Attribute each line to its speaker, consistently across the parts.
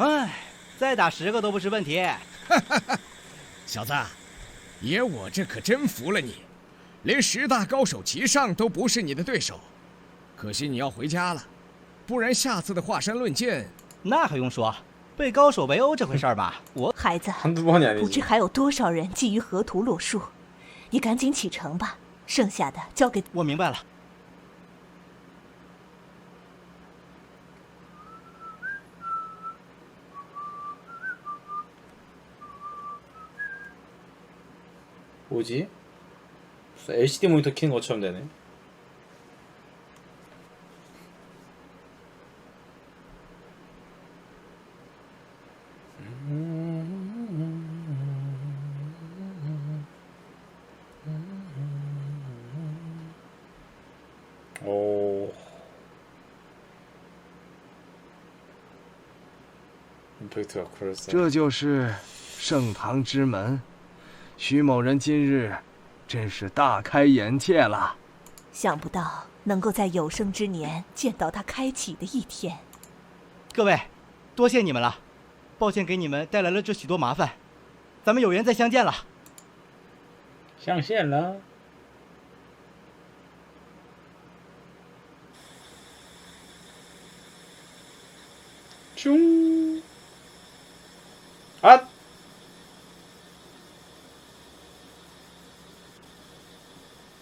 Speaker 1: 哎再打十个都不是问题。
Speaker 2: 小子爷我这可真服了你连十大高手齐上都不是你的对手。可惜你要回家了不然下次的华山论剑
Speaker 1: 那还用说被高手围殴这回事吧。我
Speaker 3: 孩子不知还有多少人觊觎河图洛书你赶紧启程吧剩下的交给
Speaker 1: 我明白了。
Speaker 4: 뭐지? 무슨 LCD 모니터 키는 것처럼 되네. 오. 임팩트가 그럴싸.
Speaker 5: 这就是盛唐之门， 徐某人今日真是大开眼界了。
Speaker 3: 想不到能够在有生之年见到他开启的一天。
Speaker 1: 各位，多谢你们了，抱歉给你们带来了这许多麻烦，咱们有缘再相见了。
Speaker 4: 上线了。 슝. 아!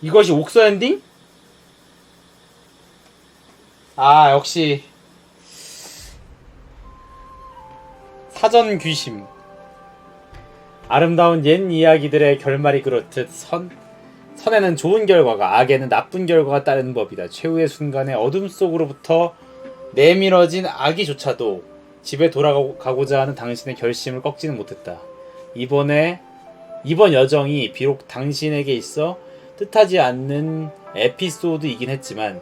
Speaker 4: 이것이 옥서 엔딩? 아, 역시 사전 귀심. 아름다운 옛 이야기들의 결말이 그렇듯 선 선에는 좋은 결과가 악에는 나쁜 결과가 따르는 법이다. 최후의 순간에 어둠 속으로부터 내밀어진 아기조차도 집에 돌아가고자 하는 당신의 결심을 꺾지는 못했다. 이번에 이번 여정이 비록 당신에게 있어 뜻하지 않는 에피소드이긴 했지만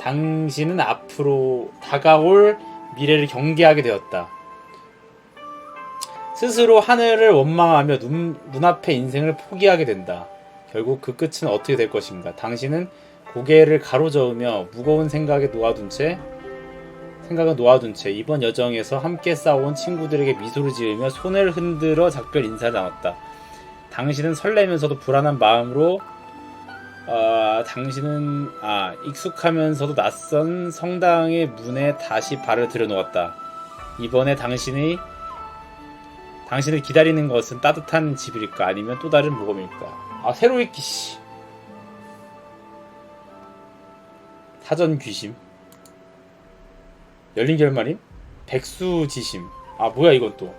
Speaker 4: 당신은 앞으로 다가올 미래를 경계하게 되었다. 스스로 하늘을 원망하며 눈, 눈앞의 인생을 포기하게 된다. 결국 그 끝은 어떻게 될 것인가? 당신은 고개를 가로저으며 무거운 생각에 놓아둔 채 생각을 놓아둔 채 이번 여정에서 함께 싸운 친구들에게 미소를 지으며 손을 흔들어 작별 인사를 나눴다. 당신은 설레면서도 불안한 마음으로 아, 당신은 아, 익숙하면서도 낯선 성당의 문에 다시 발을 들여놓았다. 이번에 당신이 당신을 기다리는 것은 따뜻한 집일까 아니면 또 다른 모험일까? 아 새로 읽기 씨. 사전 귀심. 열린 결말임? 백수지심. 아 뭐야 이건 또.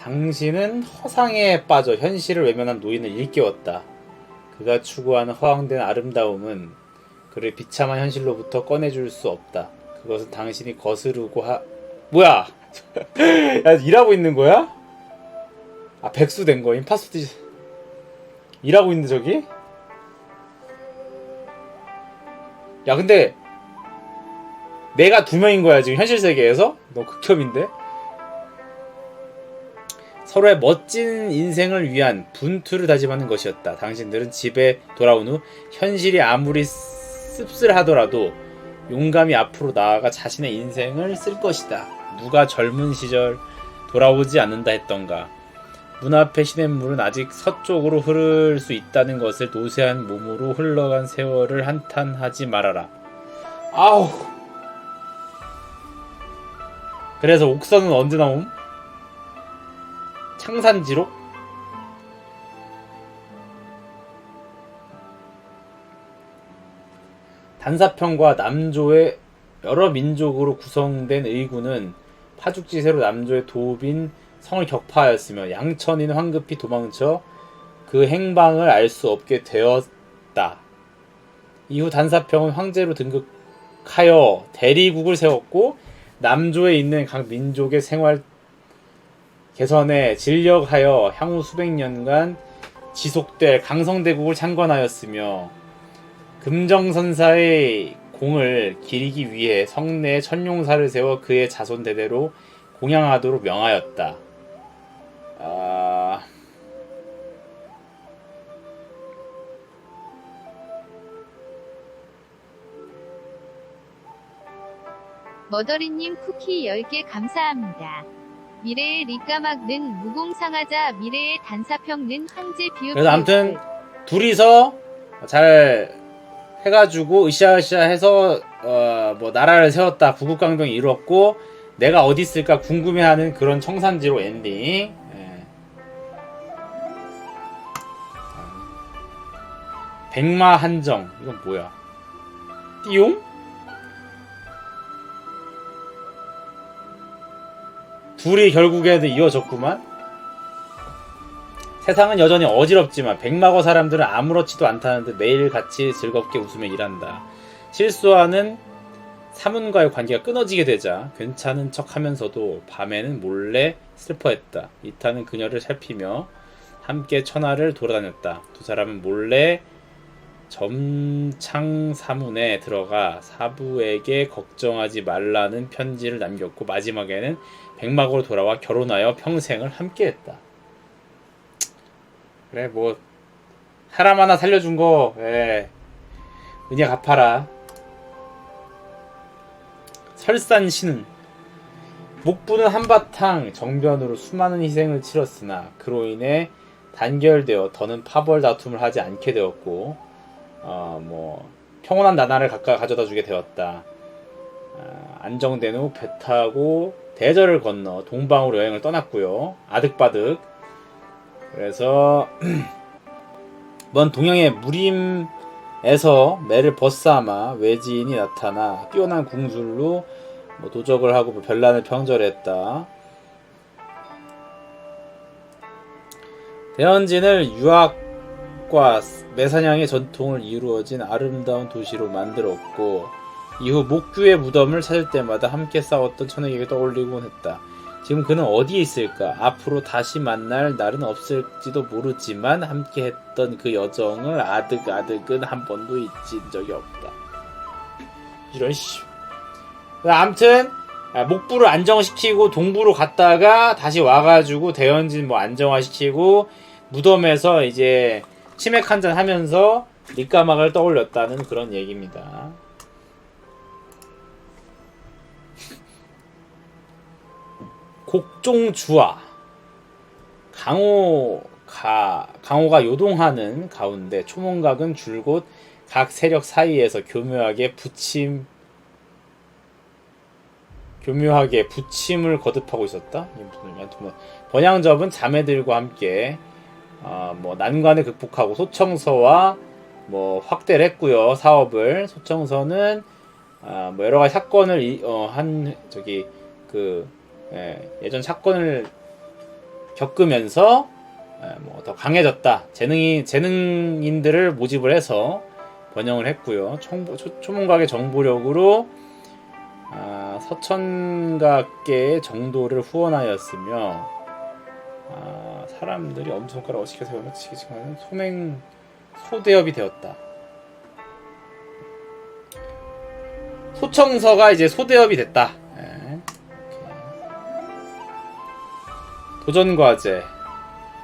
Speaker 4: 당신은 허상에 빠져 현실을 외면한 노인을 일깨웠다. 그가 추구하는 허황된 아름다움은 그를 비참한 현실로부터 꺼내줄 수 없다. 그것은 당신이 거스르고 하... 뭐야? 야 일하고 있는 거야? 아 백수 된 거임? 파스티 일하고 있는 저기? 야 근데 내가 두 명인 거야 지금 현실 세계에서? 너 극혐인데? 서로의 멋진 인생을 위한 분투를 다짐하는 것이었다. 당신들은 집에 돌아온 후 현실이 아무리 씁쓸하더라도 용감히 앞으로 나아가 자신의 인생을 쓸 것이다. 누가 젊은 시절 돌아오지 않는다 했던가. 문 앞의 시냇물은 아직 서쪽으로 흐를 수 있다는 것을 노쇠한 몸으로 흘러간 세월을 한탄하지 말아라. 아우. 그래서 옥선은 언제 나옴? 창산지록? 단사평과 남조의 여러 민족으로 구성된 의군은 파죽지세로 남조의 도읍인 성을 격파하였으며 양천이는 황급히 도망쳐 그 행방을 알 수 없게 되었다. 이후 단사평은 황제로 등극하여 대리국을 세웠고 남조에 있는 각 민족의 생활 개선에 진력하여 향후 수백 년간 지속될 강성대국을 창건하였으며 금정선사의 공을 기리기 위해 성내에 천룡사를 세워 그의 자손 대대로 공양하도록 명하였다. 아...
Speaker 6: 머더리님 쿠키 10개 감사합니다. 미래의 리까막는 무공상하자 미래의 단사평는 황제 비읍
Speaker 4: 그래서 아무튼 둘이서 잘 해가지고 으쌰으쌰 해서 어 뭐 나라를 세웠다 구국강병이 이루었고 내가 어디 있을까 궁금해하는 그런 청산지로 엔딩 예. 백마 한정 이건 뭐야 띠용? 둘이 결국에는 이어졌구만 세상은 여전히 어지럽지만 백마거 사람들은 아무렇지도 않다는 듯 매일같이 즐겁게 웃으며 일한다. 실수하는 사문과의 관계가 끊어지게 되자 괜찮은 척 하면서도 밤에는 몰래 슬퍼했다. 이타는 그녀를 살피며 함께 천하를 돌아다녔다. 두 사람은 몰래 점창 사문에 들어가 사부에게 걱정하지 말라는 편지를 남겼고 마지막에는 백마고로 돌아와 결혼하여 평생을 함께했다. 그래 뭐 사람 하나 살려준 거 예. 은혜 갚아라 설산 신은 목부는 한바탕 정변으로 수많은 희생을 치렀으나 그로 인해 단결되어 더는 파벌 다툼을 하지 않게 되었고 어 뭐 평온한 나라를 각각 가져다 주게 되었다. 아, 안정된 후 배 타고 대절을 건너 동방으로 여행을 떠났고요. 아득바득. 그래서 먼 동양의 무림에서 매를 벗삼아 외지인이 나타나 뛰어난 궁술로 뭐 도적을 하고 뭐 별난을 평절했다. 대현진을 유학 과 매사냥의 전통을 이루어진 아름다운 도시로 만들었고 이후 목규의 무덤을 찾을 때마다 함께 싸웠던 천혜에게 떠올리곤 했다. 지금 그는 어디에 있을까? 앞으로 다시 만날 날은 없을지도 모르지만 함께 했던 그 여정을 아득아득은 한 번도 잊은 적이 없다. 이런 씨. 아무튼 아, 목부를 안정시키고 동부로 갔다가 다시 와가지고 대현진 뭐 안정화시키고 무덤에서 이제 치맥 한잔 하면서 리까막을 떠올렸다는 그런 얘기입니다. 곡종주화 강호가 강호가 요동하는 가운데 초몽각은 줄곧 각 세력 사이에서 교묘하게 붙임 교묘하게 붙임을 거듭하고 있었다. 무슨 번양접은 자매들과 함께 어, 뭐 난관을 극복하고 소청서와 뭐 확대를 했고요 사업을 소청서는 아, 뭐 여러 가지 사건을 이, 어, 한 저기 그 예, 예전 사건을 겪으면서 예, 뭐더 강해졌다. 재능이 재능인들을 모집을 해서 번영을 했고요. 총, 초, 초문각의 정보력으로 아, 서천각계의 정도를 후원하였으며 아, 사람들이 엄지손가락 어시켜서 연락치기지만 소맹 소대업이 되었다. 소청서가 이제 소대업이 됐다. 예. 도전 과제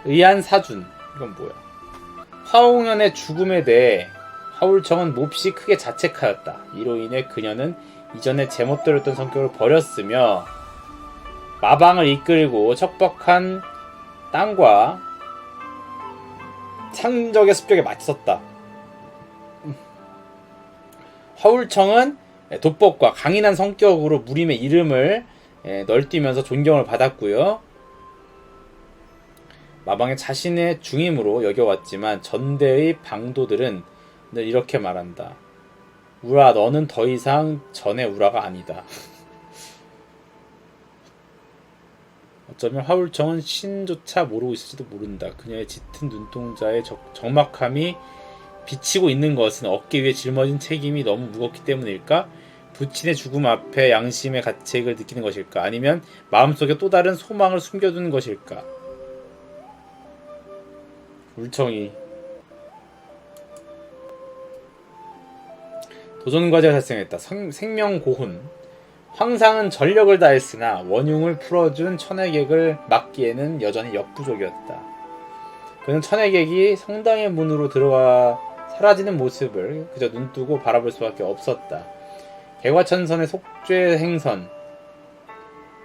Speaker 4: 의한 사준 이건 뭐야 화홍연의 죽음에 대해 하울청은 몹시 크게 자책하였다 이로 인해 그녀는 이전에 제멋대로였던 성격을 버렸으며 마방을 이끌고 척박한 땅과 상적의 습격에 맞섰다 화울청은 도법과 강인한 성격으로 무림의 이름을 예, 널뛰면서 존경을 받았고요. 마방의 자신의 중임으로 여겨왔지만 전대의 방도들은 늘 이렇게 말한다. 우라 너는 더 이상 전의 우라가 아니다. 어쩌면 화울청은 신조차 모르고 있을지도 모른다. 그녀의 짙은 눈동자의 적, 적막함이 비치고 있는 것은 어깨 위에 짊어진 책임이 너무 무겁기 때문일까? 부친의 죽음 앞에 양심의 가책을 느끼는 것일까? 아니면 마음속에 또 다른 소망을 숨겨두는 것일까? 울청이 도전과제가 발생했다. 성- 생명고훈 황상은 전력을 다했으나 원흉을 풀어준 천혜객을 막기에는 여전히 역부족이었다. 그는 천혜객이 성당의 문으로 들어가 사라지는 모습을 그저 눈뜨고 바라볼 수밖에 없었다. 개과천선의 속죄 행선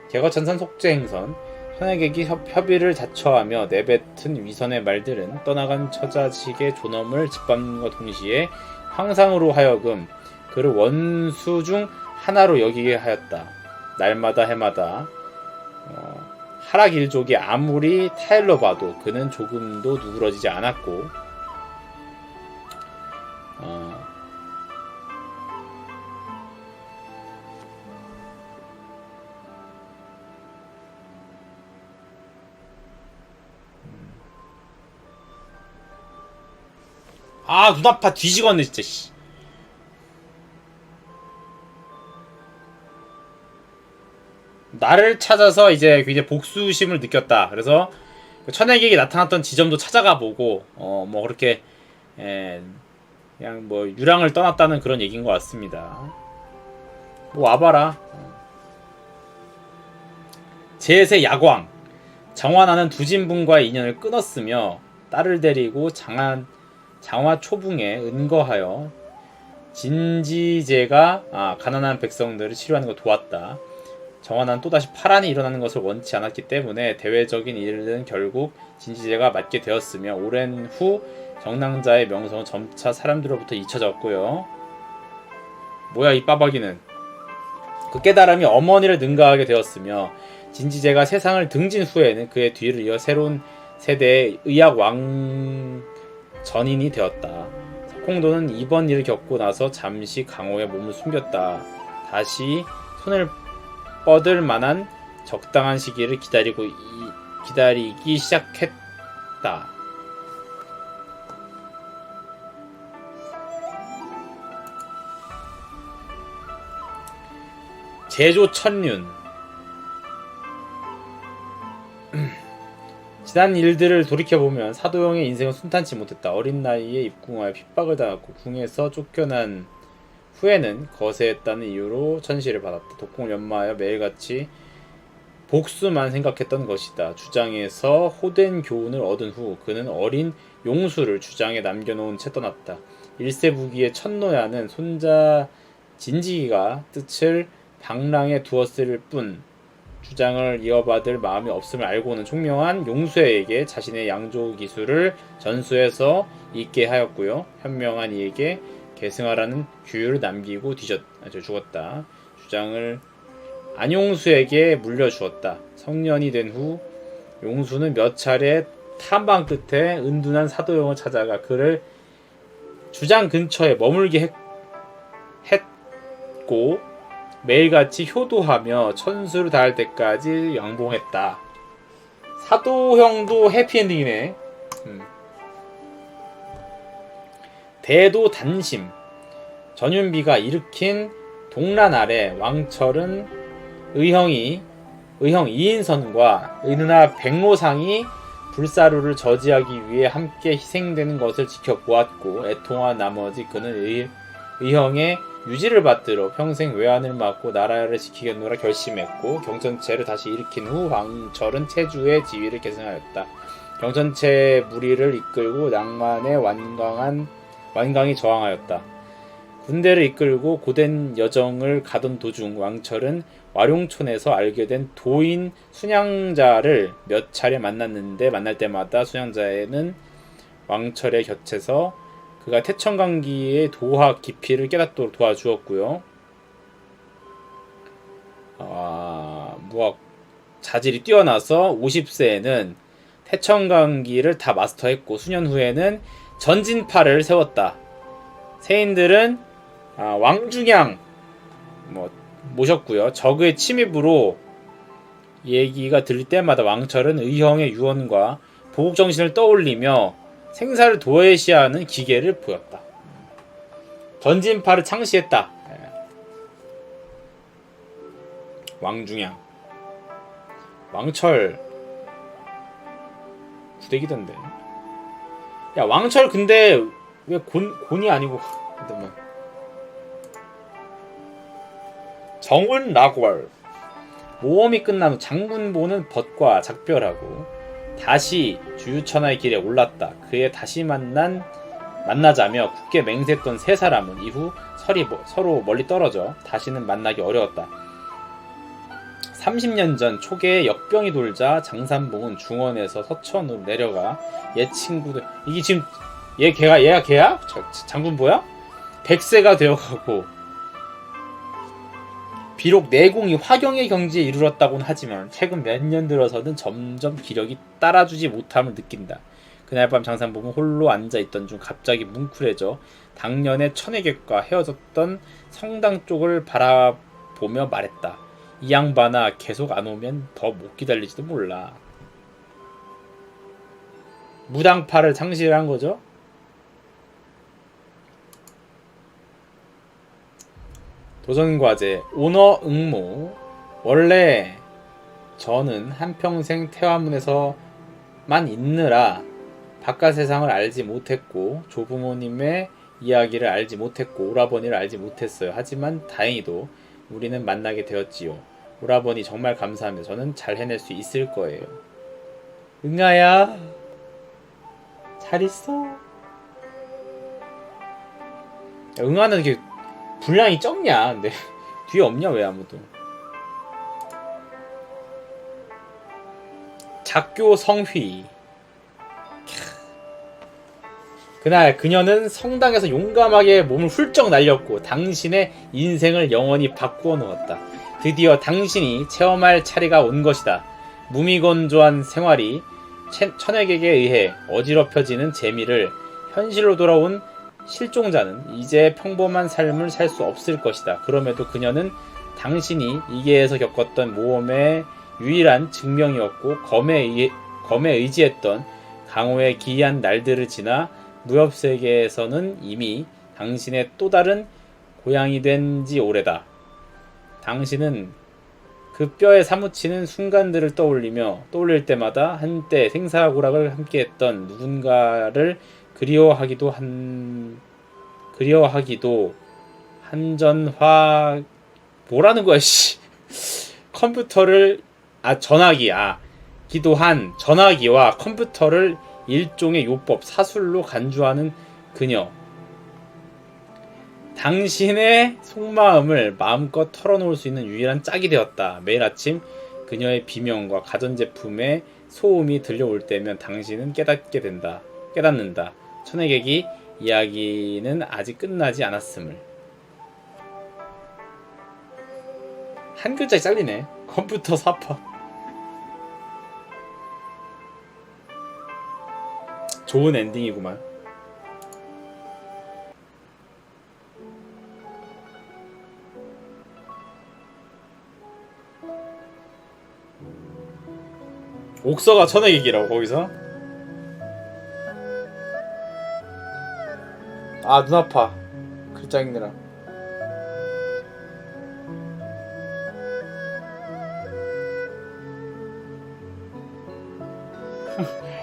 Speaker 4: 개과천선 속죄 행선 현역에게 협, 협의를 자처하며 내뱉은 위선의 말들은 떠나간 처자식의 존엄을 짓밟는과 동시에 황상으로 하여금 그를 원수 중 하나로 여기게 하였다. 날마다 해마다 어, 하락 일족이 아무리 타일러 봐도 그는 조금도 누그러지지 않았고 어, 아, 눈 아파 뒤지겠네, 진짜, 씨. 나를 찾아서 이제 굉장히 복수심을 느꼈다. 그래서 그 천혜객이 나타났던 지점도 찾아가 보고, 어, 뭐, 그렇게, 에, 그냥 뭐, 유랑을 떠났다는 그런 얘기인 것 같습니다. 뭐, 와봐라. 제세 야광. 정환하는 두 진분과의 인연을 끊었으며, 딸을 데리고 장한, 장화 초붕에 은거하여 진지제가 아, 가난한 백성들을 치료하는 걸 도왔다. 정환은 또다시 파란이 일어나는 것을 원치 않았기 때문에 대외적인 일은 결국 진지제가 맡게 되었으며 오랜 후 정랑자의 명성은 점차 사람들로부터 잊혀졌고요. 뭐야 이 빠박이는 그 깨달음이 어머니를 능가하게 되었으며 진지제가 세상을 등진 후에는 그의 뒤를 이어 새로운 세대의 의학 왕 전인이 되었다. 석공도는 이번 일을 겪고 나서 잠시 강호의 몸을 숨겼다. 다시 손을 뻗을 만한 적당한 시기를 기다리고 이- 기다리기 시작했다. 제조 천륜 지난 일들을 돌이켜보면 사도형의 인생은 순탄치 못했다. 어린 나이에 입궁하여 핍박을 당했고 궁에서 쫓겨난 후에는 거세했다는 이유로 천시를 받았다. 독공을 연마하여 매일같이 복수만 생각했던 것이다. 주장에서 호된 교훈을 얻은 후 그는 어린 용수를 주장에 남겨놓은 채 떠났다. 일세부기의 첫노야는 손자 진지기가 뜻을 방랑에 두었을 뿐 주장을 이어받을 마음이 없음을 알고는 총명한 용수에게 자신의 양조 기술을 전수해서 있게 하였고요. 현명한 이에게 계승하라는 규율을 남기고 뒤졌, 아, 저 죽었다. 주장을 안용수에게 물려주었다. 성년이 된 후 용수는 몇 차례 탐방 끝에 은둔한 사도용을 찾아가 그를 주장 근처에 머물게 했, 했고 매일같이 효도하며 천수를 다할 때까지 양봉했다. 사도형도 해피엔딩이네. 음. 대도 단심 전윤비가 일으킨 동란 아래 왕철은 의형이 의형 이인선과 의누나 백로상이 불사루를 저지하기 위해 함께 희생되는 것을 지켜보았고 애통한 나머지 그는 의, 의형의 유지를 받들어 평생 외환을 막고 나라를 지키겠노라 결심했고 경전체를 다시 일으킨 후 왕철은 체주의 지위를 계승하였다. 경전체 무리를 이끌고 낭만의 완강한 완강히 저항하였다. 군대를 이끌고 고된 여정을 가던 도중 왕철은 와룡촌에서 알게 된 도인 순양자를 몇 차례 만났는데 만날 때마다 순양자에는 왕철의 곁에서 그가 태천강기의 도학 깊이를 깨닫도록 도와주었고요. 아, 무학 자질이 뛰어나서 50세에는 태천강기를 다 마스터했고 수년 후에는 전진파를 세웠다. 세인들은 아, 왕중양 뭐 모셨고요. 적의 침입으로 얘기가 들릴 때마다 왕철은 의형의 유언과 보국 정신을 떠올리며 생사를 도외시하는 기계를 보였다. 전진파를 창시했다. 예. 왕중양 왕철 부대기던데. 야 왕철 근데 왜 곤, 곤이 아니고 잠깐만 정은 락월 모험이 끝난 후 장군보는 벗과 작별하고 다시 주유천하의 길에 올랐다. 그의 다시 만난 만나자며 굳게 맹세했던 세 사람은 이후 서리, 서로 멀리 떨어져 다시는 만나기 어려웠다. 30년 전 초기에 역병이 돌자 장산봉은 중원에서 서천으로 내려가 옛 친구들 이게 지금 얘 걔가 얘가 걔야? 저- 장군보야? 백세가 되어가고 비록 내공이 화경의 경지에 이르렀다고는 하지만 최근 몇 년 들어서는 점점 기력이 따라주지 못함을 느낀다. 그날 밤 장산봉은 홀로 앉아 있던 중 갑자기 뭉클해져 당년의 천혜객과 헤어졌던 성당 쪽을 바라보며 말했다. 이 양반아 계속 안 오면 더 못 기다리지도 몰라. 무당파를 상실한 거죠? 도전과제 오너 응모 원래 저는 한평생 태화문에서만 있느라 바깥 세상을 알지 못했고 조부모님의 이야기를 알지 못했고 오라버니를 알지 못했어요. 하지만 다행히도 우리는 만나게 되었지요. 오라버니 정말 감사합니다. 저는 잘 해낼 수 있을 거예요. 응아야 잘 있어. 야, 응아는 이렇게 분량이 적냐? 근데 뒤에 없냐 왜 아무도? 작교 성휘. 캬. 그날 그녀는 성당에서 용감하게 몸을 훌쩍 날렸고 당신의 인생을 영원히 바꾸어 놓았다. 드디어 당신이 체험할 차례가 온 것이다. 무미건조한 생활이 채- 천액에게 의해 어지럽혀지는 재미를 현실로 돌아온 실종자는 이제 평범한 삶을 살 수 없을 것이다. 그럼에도 그녀는 당신이 이계에서 겪었던 모험의 유일한 증명이었고 검에, 의, 검에 의지했던 강호의 기이한 날들을 지나 무협 세계에서는 이미 당신의 또 다른 고향이 된 지 오래다. 당신은 그 뼈에 사무치는 순간들을 떠올리며 떠올릴 때마다 한때 생사고락을 함께했던 누군가를 그리워하기도 한 그리워하기도 한전화 뭐라는 거야 씨. 컴퓨터를 아 전화기 아 기도한 전화기와 컴퓨터를 일종의 요법 사술로 간주하는 그녀 당신의 속마음을 마음껏 털어놓을 수 있는 유일한 짝이 되었다. 매일 아침 그녀의 비명과 가전제품의 소음이 들려올 때면 당신은 깨닫게 된다. 깨닫는다. 천혜객이 이야기는 아직 끝나지 않았음을. 한 글자에 잘리네. 컴퓨터 사파. 좋은 엔딩이구만. 옥서가 천혜객이라고 거기서? 아 눈 아파. 글자 읽느라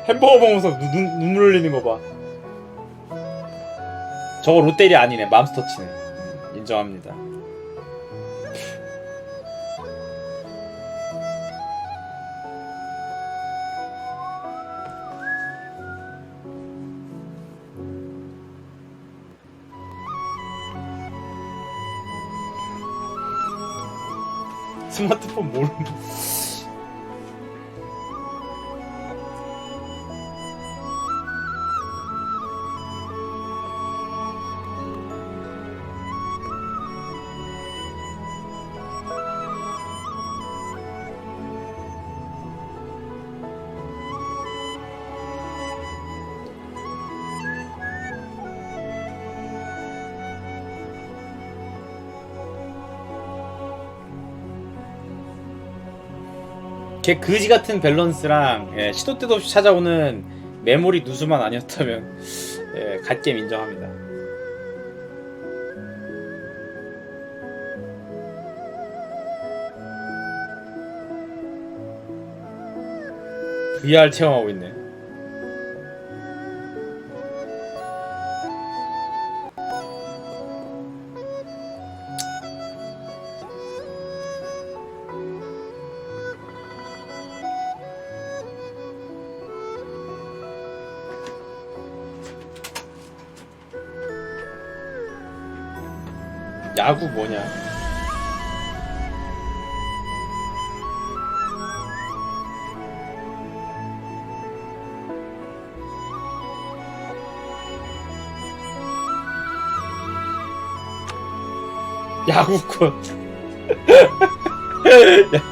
Speaker 4: 햄버거 먹으면서 눈, 눈, 눈물 흘리는 거봐. 저거 롯데리 아니네. 맘스터치네. 음, 인정합니다 스마트폰 모르는 걔 그지 같은 밸런스랑 예, 시도 때도 없이 찾아오는 메모리 누수만 아니었다면 예, 갓겜 인정합니다. VR 체험하고 있네. 야구 뭐냐? 야구꾼. 야,